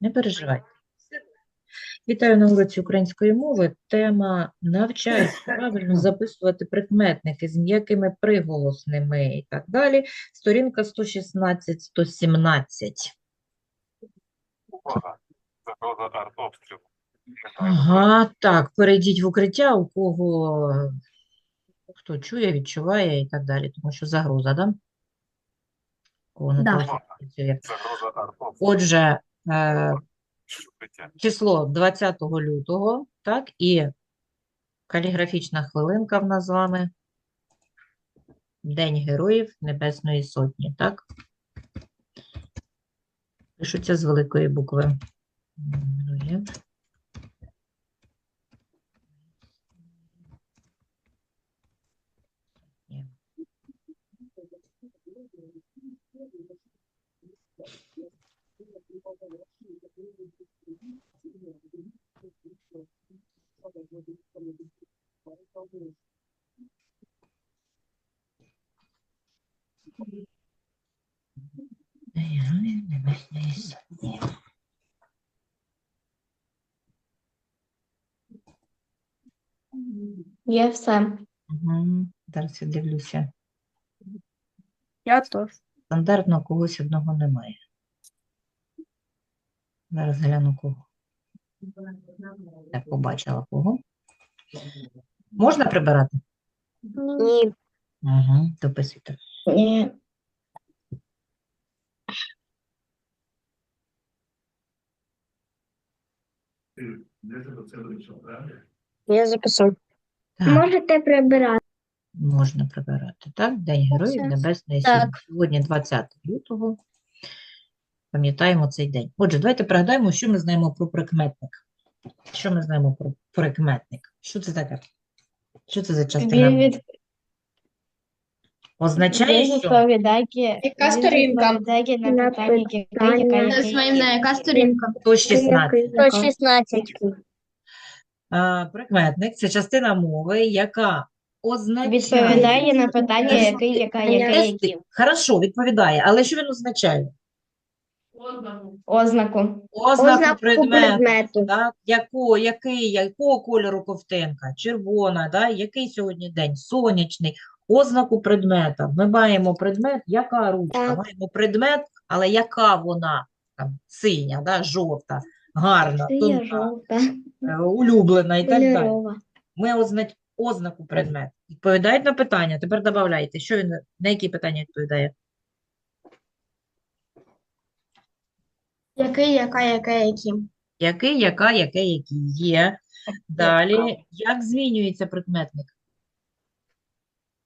Не переживайте. Вітаю на уроці української мови. Тема «Навчайся правильно записувати прикметники з м'якими приголосними і так далі. Сторінка 116-117. Загроза артобстрілу. Ага, так, перейдіть в укриття, у кого хто чує, відчуває і так далі, тому що загроза, да? Не Да. Загроза. Отже, е, число 20 лютого, так, і каліграфічна хвилинка в нас з вами. День Героїв Небесної Сотні, так? Пишуться з великої букви. Героїв. Сотні. Героїв Небесної Сотні. Є все. Угу. Зараз я дивлюся. Я теж. Стандартно когось одного немає. Зараз гляну кого. Так, побачила кого. Можна прибирати? Ні. Угу. Дописуйте. Ні. Я записав. Так, Можете прибирати. можна прибирати. Так, День Героїв Небесної так. Сьогодні 20 лютого. Пам'ятаємо цей день. Отже, давайте пригадаємо, що ми знаємо про прикметник. Що ми знаємо про прикметник? Що це таке? Що це за частина? Від Означає, він що? відповідає. Яка сторінка? на питання, яка сторінка? 116. 116. А, Прикметник це частина мови, яка означає. Відповідає на питання, яке, яка, яке, які. Хорошо, відповідає, але що він означає? Ознаку. Ознаку Ознаку предмету, предмету. так? Яко, який, якого кольору ковтинка? Червона, да? Який сьогодні день? Сонячний. Ознаку предмета. Ми маємо предмет, яка ручка? Так. Маємо предмет, але яка вона? Там, синя, да? жовта, гарна, тонка, жовта, е, улюблена і так далі. Ми озна... ознаку предмет. Відповідають на питання. Тепер додавайте. Що він, на які питання відповідає? Який, яка, яка, які? Який, яка, яке, які є. Далі, як змінюється прикметник?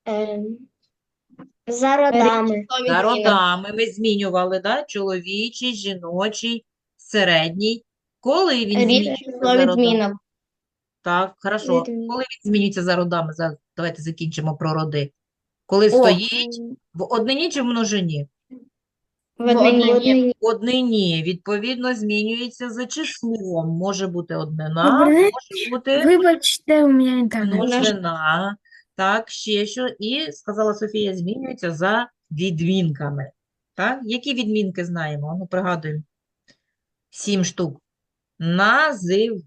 Ем, За родами. За родами ми змінювали, да? Чоловічий, жіночий, середній. Коли він змінюється за родами? Так, хорошо. Відмінок. Коли він змінюється за родами? За- Давайте закінчимо про роди. Коли стоїть в однині чи в множині? В однині. однині. В однині, відповідно, змінюється за числом. Може бути однина, Добре. може бути Вибачте, у мене інтернет. множина. Так, ще що. І, сказала Софія, змінюється за відмінками. Так? Які відмінки знаємо? Ну, пригадуємо. Сім штук. Назив,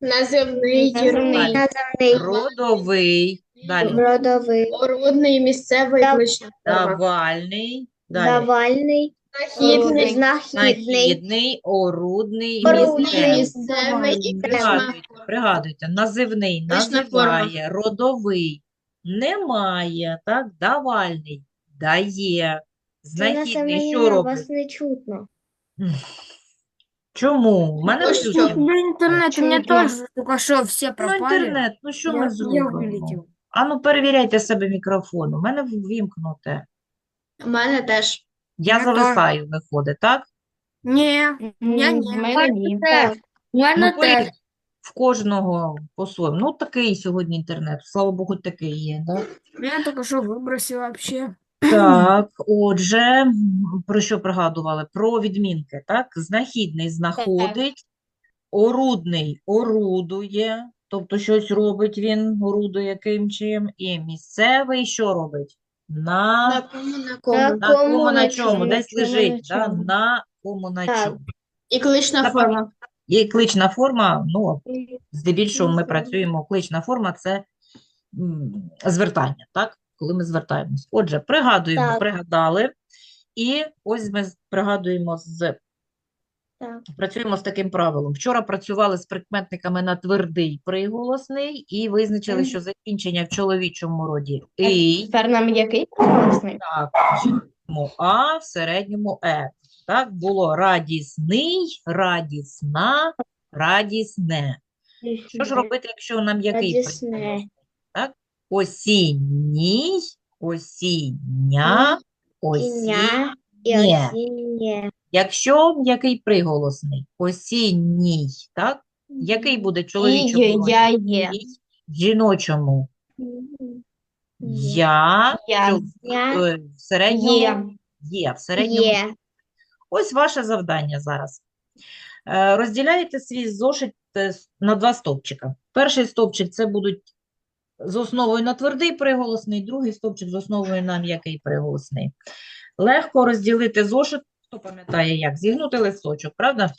Називний, Називний. називний, родовий, далі, родовий, Орудний, місцевий, Дав- давальний, далі, давальний, Нахідний, знахідний, нахідний, орудний, Орудний, місцевий. місцевий і клична Пригадуйте, пригадуйте, називний Клична форма. називає, родовий немає, так, давальний дає, знахідний що робить? вас не чутно. Чому? У мене Ну, включено. що? У меня интернет, у меня тоже только что все Ну, пропали. інтернет, ну що Я, ми я зробимо? вылетел. Ану, перевіряйте себе мікрофон. У мене ввімкнуте. У мене теж. Я Я зависаю, виходить, так? Не, я М, ні. в мене ні. Ну, по- в кожного по-своєму. Ну, такий сьогодні інтернет. Слава Богу, такий є, да? меня только что выбросил вообще. Так, отже, про що пригадували? Про відмінки, так? Знахідний знаходить, орудний орудує, тобто щось робить він, орудує яким чим, і місцевий що робить? На, На кому, на кому. На на кому, кому, на на чому, чому, десь на чому, лежить, на да? чому. На кому, на Так. чому. І клична Запам- форма. І клична форма, ну, здебільшого ми працюємо, клична форма – це м, звертання, так? Коли ми звертаємось. Отже, пригадуємо, Так. пригадали. І ось ми пригадуємо з Так. Працюємо з таким правилом. Вчора працювали з прикметниками на твердий приголосний і визначили, Мгм. що закінчення в чоловічому роді «ий», Тепер нам який приголосний? так, в «а», в середньому «е». Так, було радісний, радісна, радісне. Що ж робити, якщо нам який Радісне. Осінній, осіння, Осіння і осіннє. Якщо м'який приголосний, осінній, так? Який буде чоловічому я є. Жіночому я, Я. е, в середньому Є. є, в середньому є. Ось ваше завдання зараз. Е, Розділяєте свій зошит е, на два стовпчика. Перший стовпчик це будуть з основою на твердий приголосний, другий стовпчик з основою на м'який приголосний. Легко розділити зошит, хто пам'ятає як, зігнути листочок, правда?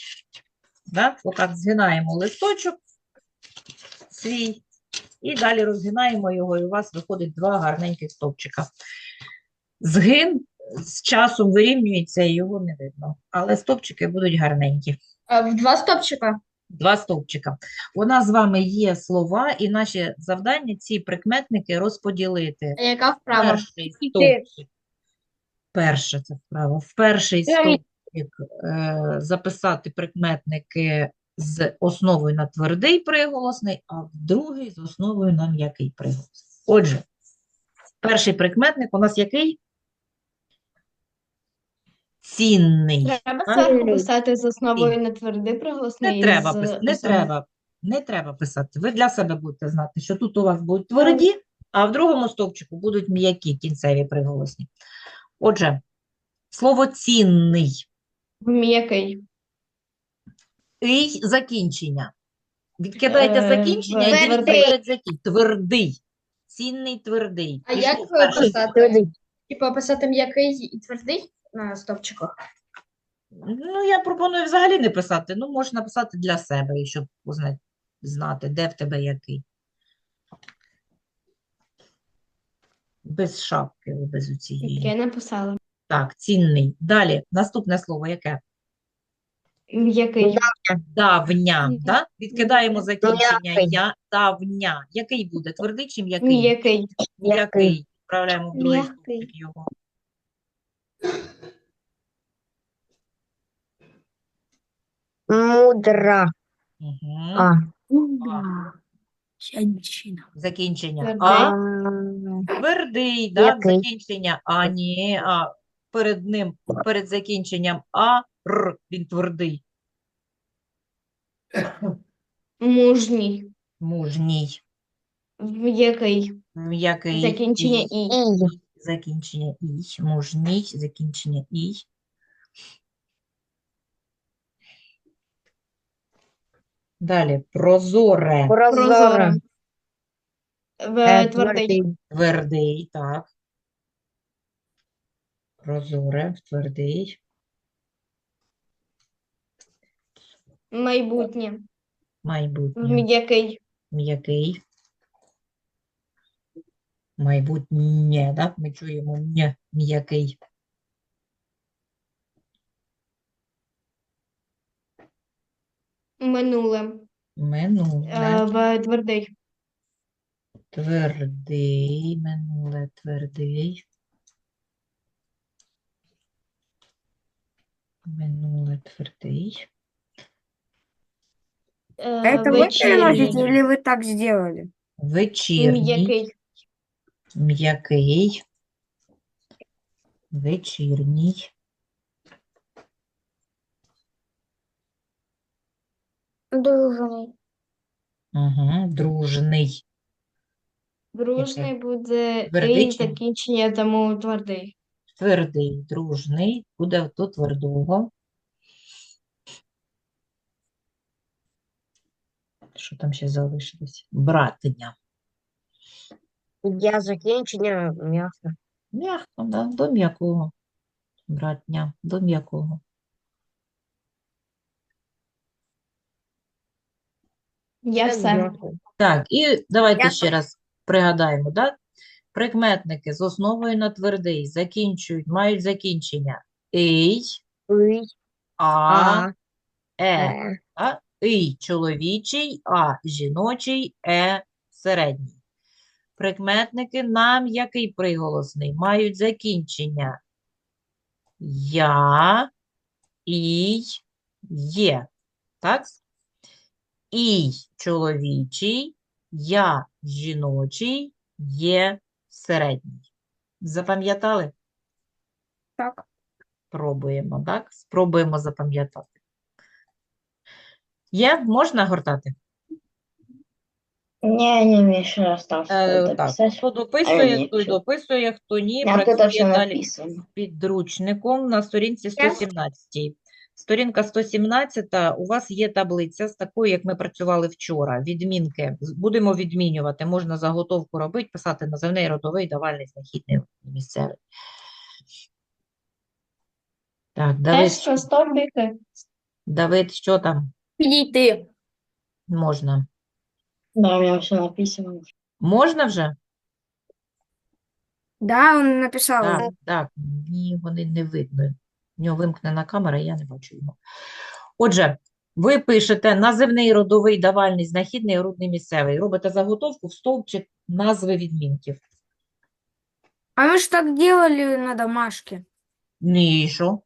Да? Отак згинаємо листочок свій і далі розгинаємо його, і у вас виходить два гарненьких стовпчика. Згин з часом вирівнюється і його не видно, але стовпчики будуть гарненькі. В два стопчика. Два стовпчика. У нас з вами є слова, і наше завдання ці прикметники розподілити. А яка вправа? Перший стовпчик. Перше це вправо. В перший стовпчик е, записати прикметники з основою на твердий приголосний, а в другий з основою на м'який приголосний. Отже, перший прикметник у нас який? Треба Цінний. Так? зверху писати з основою на твердий Не приголосний. треба, з пис- не треба, не треба писати. Ви для себе будете знати, що тут у вас будуть тверді, а в другому стовпчику будуть м'які кінцеві приголосні. Отже, слово цінний. М'який. І закінчення. Відкидайте Е, закінчення і дивіться твердий. перед закін... Твердий. Цінний твердий. А Пішов як перший. писати? Типу писати м'який і твердий на стопчиках? Ну, я пропоную взагалі не писати. Ну, можеш написати для себе, щоб узнати, знати, де в тебе який. Без шапки, без оцієї. Яке написала. Так, цінний. Далі, наступне слово яке? М'який. Давня, да? Відкидаємо закінчення я. Давня. Який буде? Твердий чи м'який? М'який. М'який. Вправляємо в другий М'який. його. Мудра. Угу. А. Женщина. Закінчення. А. Твердий, да? Закінчення А, ні, а перед ним, перед закінченням А, Р, він твердий. Мужній. Мужній. М'який. М'який. Закінчення І. і. Закінчення І. Мужній, закінчення І. Далі. Прозоре. Прозоре. Е, твердий. Твердий, так. Прозоре, твердий. Майбутнє. Майбутнє. М'який. М'який. Майбутнє, так? Ми чуємо м'який. Минуле. Минуле. Е, В твердий. Твердий, минуле, твердий. Минуле, твердий. Е, Это вы переносите вечірній. или вы так сделали? Вечірній, М'який. м'який. Вечірній. Дружний. Угу. Дружний. Дружний буде Твердий і чи ні? закінчення тому твердий. Твердий, дружний. Буде до твердого. Що там ще залишилось? Братня. Я закінчення м'ясо. М'яко, да? До м'якого. Братня, до м'якого. Я все. Так, і давайте Я ще раз пригадаємо, так? Прикметники з основою на твердий закінчують, мають закінчення «ий», Ой, «а», а, «е». е. Чоловічий, «а» жіночий, «е» середній. Прикметники на м'який приголосний мають закінчення я, ій, є. Так? Ій чоловічий, я жіночий, є середній. Запам'ятали? Так. Пробуємо, так? Спробуємо запам'ятати. Є? Можна гортати? Не, не, мне еще остался Е, так, хто дописує, ні, той що? дописує, хто ні, Там тут працює все далі написано. підручником на сторінці 117. Сторінка 117, у вас є таблиця з такою, як ми працювали вчора. Відмінки. Будемо відмінювати. Можна заготовку робити, писати називний, родовий, давальний, знахідний, місцевий. Так, Те, що стовбики. Давид, що там Підійти. можна? Да, у меня все написано. Можна вже? Да, он написал. Так, так, ні, вони не видно. В нього вимкнена камера, я не бачу його. Отже, ви пишете називний, родовий, давальний, знахідний, рудний, місцевий. Робите заготовку в стовпчик назви відмінків. А мы же так делали на домашке. Ні, що?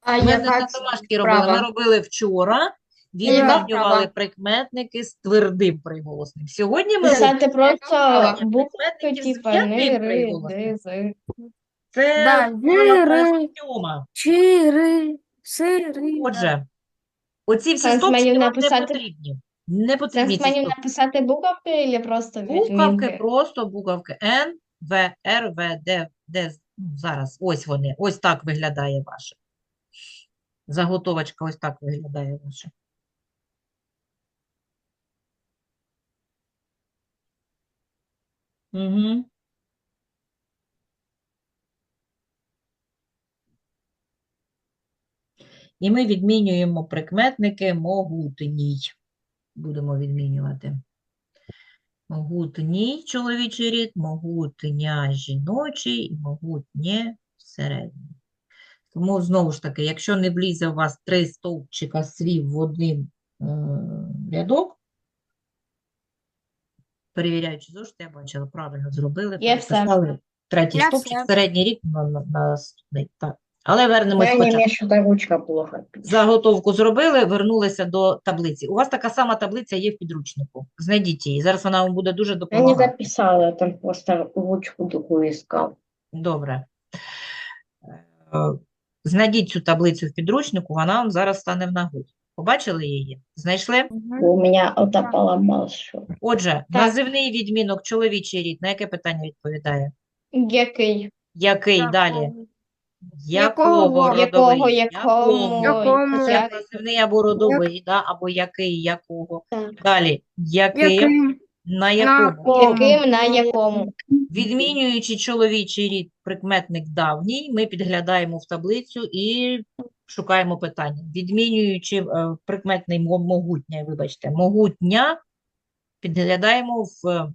А Ми не на домашки робили, ми робили вчора, відмінювали прикметники з твердим приголосним. Сьогодні ми Писати просто букви, прикметники з типа м'яким ни, ри, приголосним. зи. Це Да, жири, сьома. чири, сири. Отже, оці всі Сенс стовпчики меню вам не написати? потрібні. Не потрібні Сенс ці мені стовпчики. написати буковки чи просто Буковки, відмінки? просто буковки Н, В, Р, В, Д, Д. Ну, зараз, ось вони. Ось так виглядає ваше. Заготовочка ось так виглядає ваша. Угу. І ми відмінюємо прикметники могутній. Будемо відмінювати. Могутній чоловічий рід, могутня жіночий і могутнє середній. Тому, знову ж таки, якщо не влізе у вас три стовпчика слів в один е, рядок, перевіряючи зошит, я бачила, правильно зробили, переписали третій Я стовпчик, все. середній рік на, на, наступний. Так. Але вернемось хоча ручка плохо. Заготовку зробили, вернулися до таблиці. У вас така сама таблиця є в підручнику. Знайдіть її. Зараз вона вам буде дуже Я не допомагати. записала, я там просто ручку другую искал. Добре. Е, Знайдіть цю таблицю в підручнику, вона вам зараз стане в нагоді. Побачили її? Знайшли? У меня это поломалось. Отже, Так. називний відмінок чоловічий рід. На яке питання відповідає? Який? Який далі? Якого? Якого Якого, родовий? якому, Якому? Як- називний або родовий, да? або який, якого. Так. Далі. Яким, Яким? на якому. Яким, на якому? Відмінюючи чоловічий рід прикметник давній, ми підглядаємо в таблицю і шукаємо питання. Відмінюючи е, прикметний мо- могутня, вибачте, могутня, підглядаємо в е,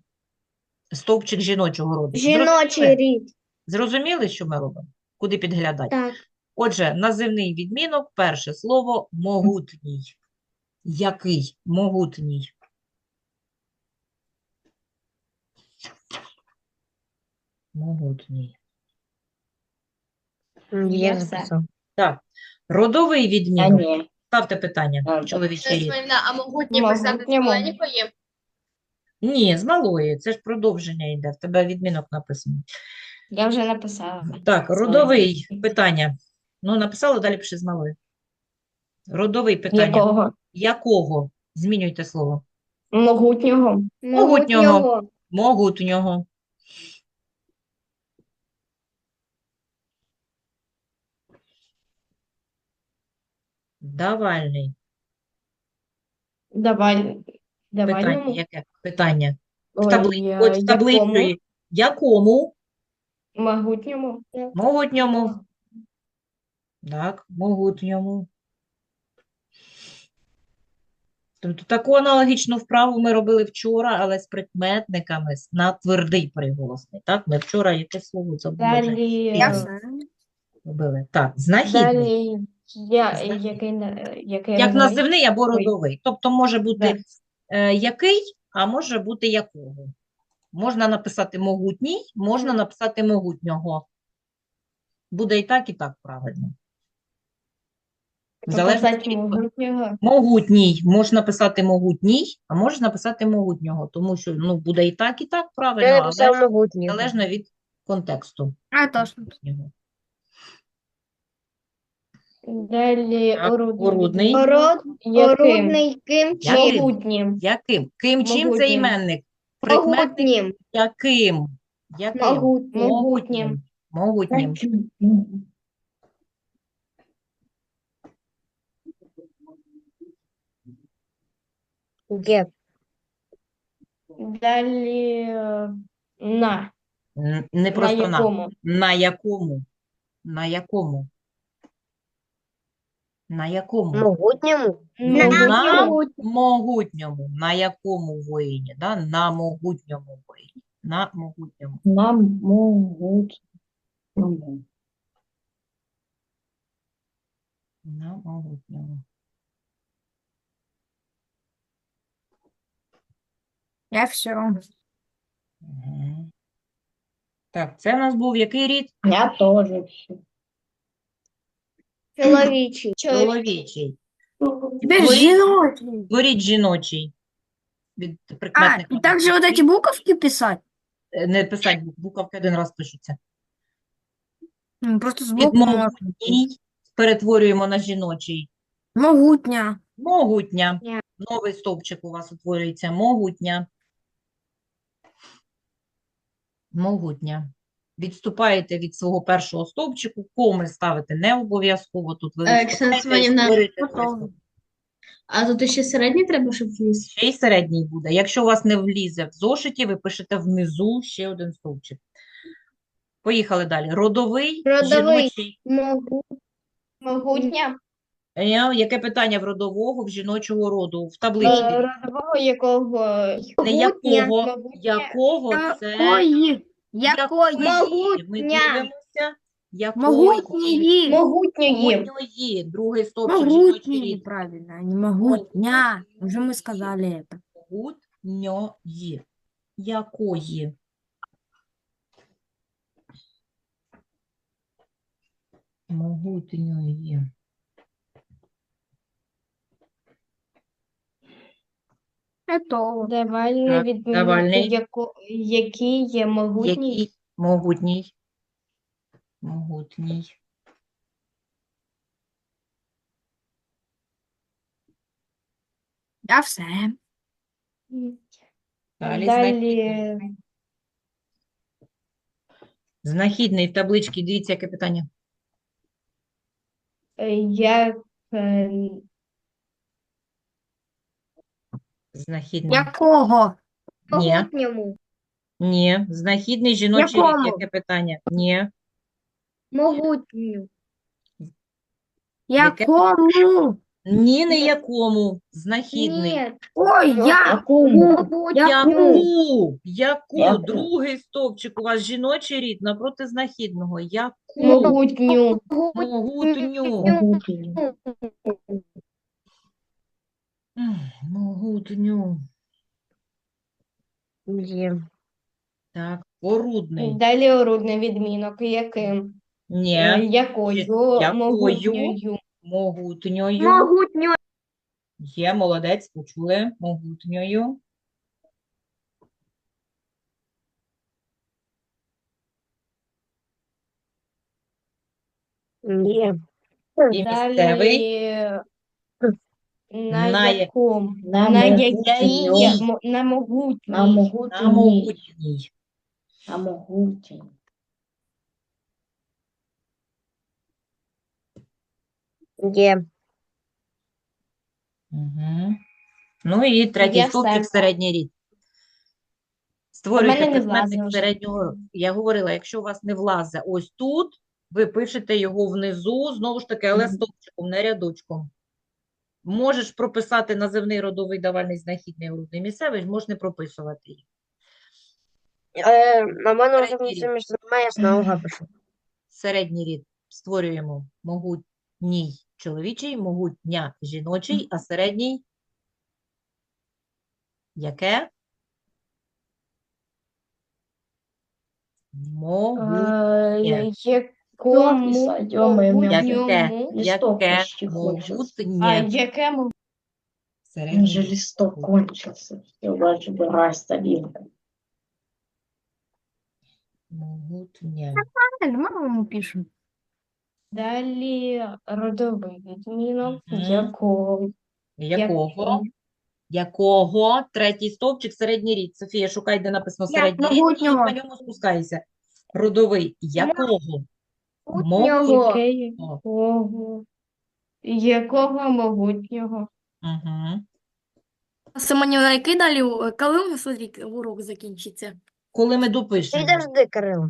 стовпчик жіночого роду. Жіночий Зрозуміли? рід. Зрозуміли, що ми робимо? Куди підглядати? Так. Отже, називний відмінок, перше слово могутній. Який? Могутній. Могутній. Є Я все. Так, родовий А відмінок. Ставте питання, рід. а могутнє писати з маленької? Ні, з малої, це ж продовження йде, в тебе відмінок написано. Я вже написала. Так, родовий питання. Ну, написала, далі пиши з малої. Родовий питання. Якого? Якого? Змінюйте слово. Могутнього. Могутнього. Могутнього. Давальний. Давай. Питання яке? Питання. В Ой, табли... От в таблицю. якому? Якому? Могутньому. Могутньому. Так, могутньому. Тобто таку аналогічну вправу ми робили вчора, але з прикметниками на твердий приголосний. Так, ми вчора яке слово забули робили. Так, знахідний. далі я, Знахідний. який, на- який Як називний або родовий. Тобто може бути Да. е, який, а може бути якого. Можна написати могутній, можна написати могутнього. Буде і так, і так правильно. Показати від. Могутній, можна написати могутній, а можеш написати могутнього, тому що ну, буде і так, і так правильно, Я але залежно від контексту. А, точно. Далі Так, орудний. орудний. Орудний ким чи Яким? Яким? Ким, чим це Могутнім. іменник? Прикметник могутнім. яким? Яким? Могутнім. Могутнім. Могутнім. Є. Далі е, на. Н- Не просто на. якому? На якому? На якому? На якому? Могутньому. На Могутнім. могутньому. На якому воїні? Да? На могутньому воїні. На могутньому. Нам могут. На могутньому. Я все. Так, це в нас був який рід? Я тоже все. Чоловічий. Чоловічий. Теперь Вы- жіночий. Говоріть жіночий. Від А, прикметника. и также вот эти буковки писать? Е, Не писать, бу- буковки один раз пишуться. М, Просто сбоку можно. могутній перетворюємо на жіночий. Могутня. Могутня. Ня. Новий стовпчик у вас утворюється. Могутня. Могутня. Відступаєте від свого першого стовпчику, коми ставити не обов'язково. Тут ви Е, Оксана Семенівна, створюєте готово. А тут ще середній треба, щоб вліз? Ще й середній буде. Якщо у вас не влізе в зошиті, ви пишете внизу ще один стовпчик. Поїхали далі. Родовий, Родовий. жіночий. Могу- Могутня. Е, Яке питання в родового, в жіночого роду? В Е, табличці. Родового якого? Не якого, Могутня. якого це? Якої? Ми Могутня. дивимося, якої. Могутньої. Могутньої. Могутньої. Другий стовпчик жіночий Могутньої, рід. правильно, а не могутня. Уже мы сказали это. Могутньої. Якої? Могутньої. Это Давальний Так, відмінок, давальний. яко- який є могутній. Який? Могутній. Могутній. Я все. Далі Далі знахідний. Знахідний в табличці. Дивіться, яке питання. е, як е, Знахідний. Якого? Ні, Могутньому. ні. Знахідний жіночий рід. Яке питання? Ні. Могутню. Яке? Якому? Ні, не якому. Знахідний. Ні. Ой, я. Какому? Могутню. Яку? Яку? Яку? Другий стовпчик у вас жіночий рід напроти знахідного. Яку? могутню. Могутню. Могутню. Є. Так, орудний. Далі орудний відмінок, яким? Ні. Якою? Якою? Могутньою. Могутньою. Могутню. Є, молодець, почули. Могутньою. Є. І місцевий. На На якому? На На якій? На могутній. На могутній. На могутній. На могутній. Є. Угу. Ну і третій Я стовпчик все. середній рід. Створюйте мене не прикметник вже. середнього. Я говорила, якщо у вас не влазе ось тут, ви пишете його внизу, знову ж таки, але Мгм. стовпчиком, не рядочком. Можеш прописати називний родовий давальний знахідний орудний місцевий, можеш не прописувати їх. Е, мене місце між немає, я пишу. Середній рід створюємо могутній чоловічий, могутня жіночий, а середній яке? Могутнє. Е, Записать, ё-моё, Яке? Листок Яке почти а могутнє якому середній Уже рід. листок кончился. Все, даже брать старинка. Могутнє. Нормально, маму пишем. далі родовий відмінок, Мгм. якого, Якого? Якого? Третій стовпчик, середній рід. Софія, шукай, де написано середній рід, і Могутнього. по ньому спускайся. Родовий. Якого? Могутнього. Могутнього. якого, якого могутнього. Угу. Семенівна, який далі, у- коли у нас урок- урок закінчиться? Коли ми допишемо. Підожди, Кирило.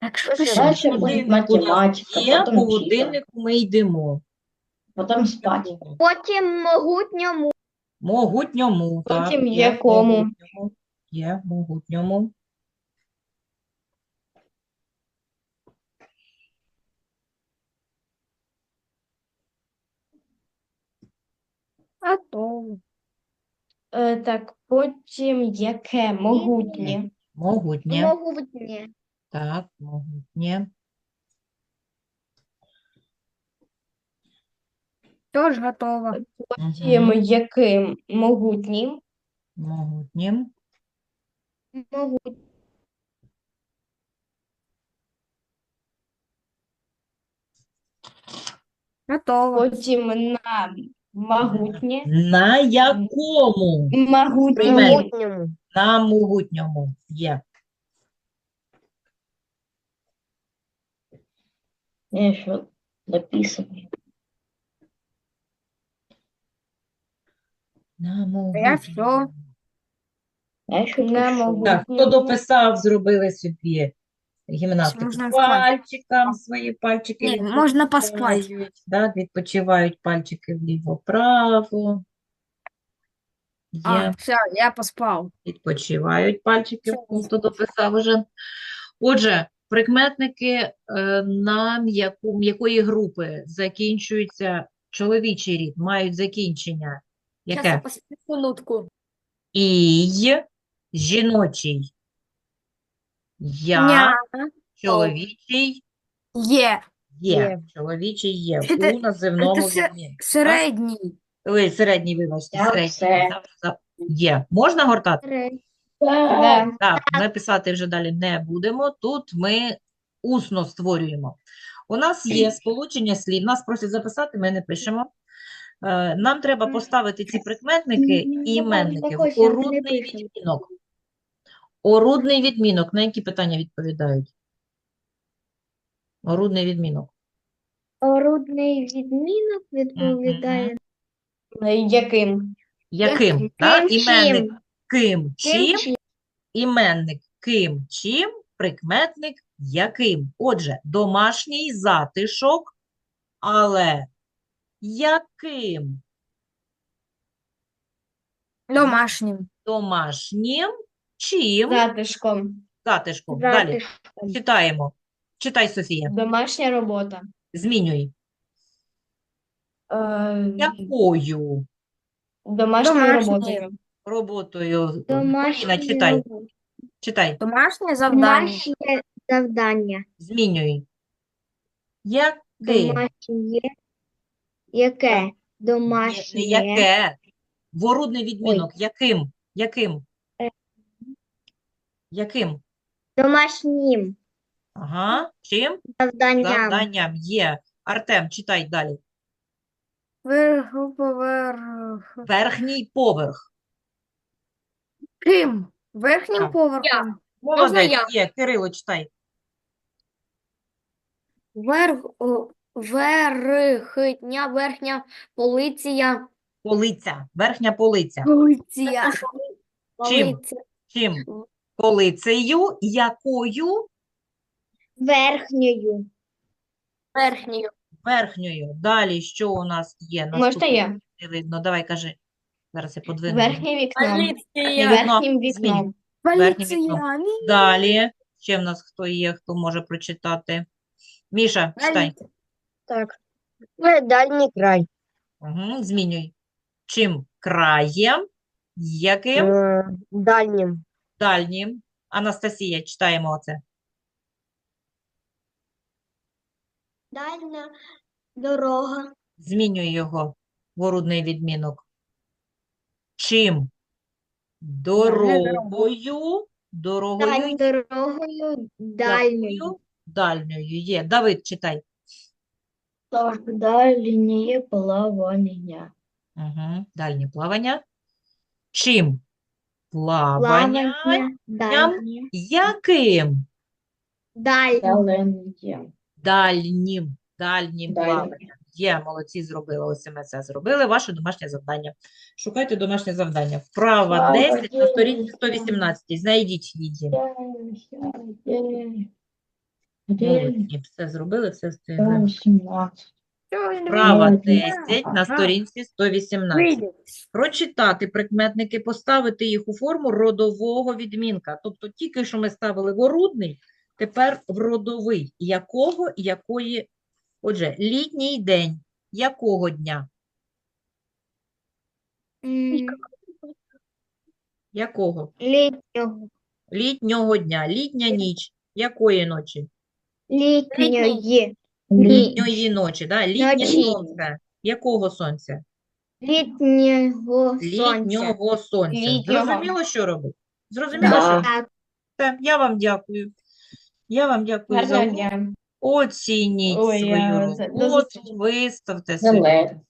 Так що По пишемо? Дальше годиннику у нас математика, є, по числа, годиннику ми йдемо. потом спать. Потім могутньому. Могутньому, так, Потім є, якому? могутньому. Є, могутньому. Готово. Е, так, потім яке могутнє. Могутнє. Могутнє. Так, могутнє. Тоже готово. Потім Мгм. яким могутнім. Могутнім. Могутнє. Готово. Потім на могутнє. На якому? Могутнє. Могутньому. На могутньому. Є. Я еще дописываю. На Я могутньому. всьо. Я еще На пишу. Так, хто дописав, зробили собі гімнастику Можна пальчикам, свої пальчики Ні, можна поспати. відпочивають, відпочивають пальчики вліво-право. А, все, я поспав. відпочивають пальчики, хто дописав уже. Отже, прикметники е, на м'яку, м'якої групи закінчуються чоловічий рід, мають закінчення. Яке? минутку. І, жіночий. Я, Ня. чоловічий Є. є. Є. Чоловічий є. Це- У називному це се- відмінку. Середній. Ой, середній, вибачте, середній. все. Є. Можна гортати? Да. Так, ми писати вже далі не будемо. Тут ми усно створюємо. У нас є сполучення слів. Нас просять записати, ми не пишемо. Е, Нам треба поставити ці прикметники і іменники в пишемо. відмінок. Орудний відмінок. На які питання відповідають? Орудний відмінок. Орудний відмінок відповідає. Яким? Яким? Так? Ким, Іменник чим? ким, чим, чим? іменник ким, чим, прикметник яким. Отже, домашній затишок, але яким? Домашнім. Домашнім, чим, Затишком. затишком. Далі Затишком. читаємо. Читай, Софія. Домашня робота. Змінюй. Е, Якою домашньою Домашньою. роботою. роботою? Домашнє читай, читай. Домашнє завдання. Домашнє завдання. Змінюй. Яким? Домашнє. Яке? Домашнє. яке. Ворудний відмінок. Яким? Яким? Яким? Домашнім Ага. Чим? завданням. Завданням є. Артем, читай далі. Поверх. Верхній поверх. Ким? Верхнім Так. поверхом. Молодець, я? є. Кирило, читай. Верх, о, верхня, верхня полиція. Полиця. Верхня полиця. Полиція. Чим? Полиця. Чим? Полицею. Якою? Верхньою. Верхньою. верхньою. Далі що у нас є? Можна Наступне я? не видно. Давай кажи. Зараз я подвину. Верхнє вікно. Поліція. Верхнім вікном. верхнє вікно. Поліція. Далі. Ще в нас хто є, хто може прочитати? Міша, читай. Так. Е, Дальній край. Угу, змінюй. Чим краєм? Яким? Е, Дальнім. Дальнім. Анастасія, читаємо оце. Дальня дорога. Змінюй його в орудний відмінок. Чим? Дорогою. Дорогою. дорогою Якою? Дальньою є. Давид, читай. Так, дальнє плавання. Угу. Дальнє плавання. Чим? Плавання. дальнє. Яким? Дальнім. Дальнім Дальнім. плаванням. Є, молодці, зробили. Ось ми це зробили. Ваше домашнє завдання. Шукайте домашнє завдання. Вправа 10 на сторінці 118. Знайдіть її. Молодці, все зробили, все встигли. Молодці. 10 на сторінці 118. Прочитати прикметники, поставити їх у форму родового відмінка. Тобто тільки що ми ставили в орудний, тепер в родовий. Якого, якої. Отже, літній день. Якого дня? Якого? Літнього. Літнього дня. Літня ніч. Якої ночі? Літньої. Літньої ночі, да? Літнє Ночі. сонце. Якого сонця? Літнього сонця. Літнього сонця. Літнього. Зрозуміло, що робити? Зрозуміло, Да. що? Так. Все, я вам дякую. Я вам дякую за Гарного. Оцініть Ой, свою я роботу, виставте себе.